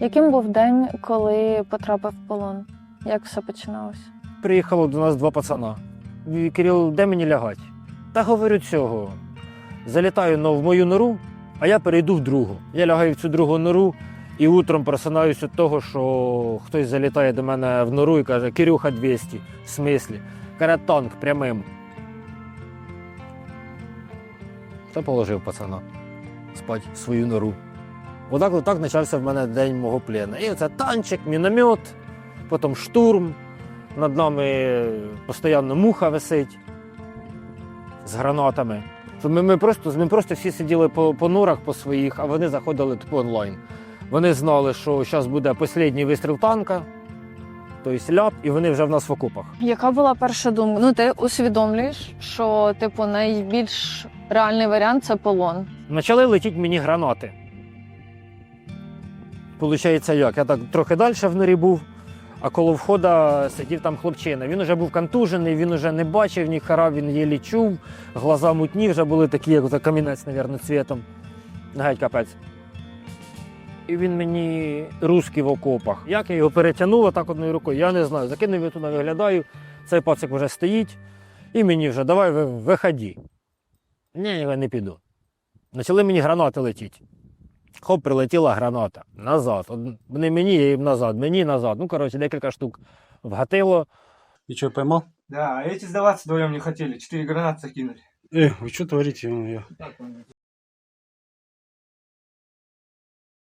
Яким був день, коли потрапив в полон? Як все починалося? Приїхало до нас два пацана. Кирил, де мені лягати? Та говорю цього. Залітаю ну, в мою нору, а я перейду в другу. Я лягаю в цю другу нору і утром просинаюся від того, що хтось залітає до мене в нору і каже: Кирюха 200. В смислі? Каже, танк прямим. Та положив пацана спать в свою нору. Отак, отак почався в мене день мого плена. І оце танчик, міномет, потім штурм. Над нами постійно муха висить з гранатами. Ми, ми, просто, ми просто всі сиділи по, по норах по своїх, а вони заходили типу, онлайн. Вони знали, що зараз буде останній вистріл танка, тобто ляп, і вони вже в нас в окопах. Яка була перша думка? Ну, ти усвідомлюєш, що типу найбільш реальний варіант це полон. Почали летіти мені гранати. Получається, як? Я так трохи далі в норі був, а коло входа сидів там хлопчина. Він вже був контужений, він вже не бачив ні хара, він єлі чув, глаза мутні вже були такі, як ото камінець, мабуть, цвітом. Геть капець. І він мені русський в окопах. Як я його перетягнув отак одною рукою, я не знаю. Закинув я туди, виглядаю, цей пацик вже стоїть, і мені вже давай ви- виході. Ні, я не піду. Почали мені гранати летіти. Хоп, прилетіла граната. Назад. Од- Не мені, я їм назад, мені назад. Ну, коротше, декілька штук вгатило. И что, поймал? Да, а эти сдаваться вдвоем не хотели, четыре гранаты закинули. Эх, вы что творите? ё-моё?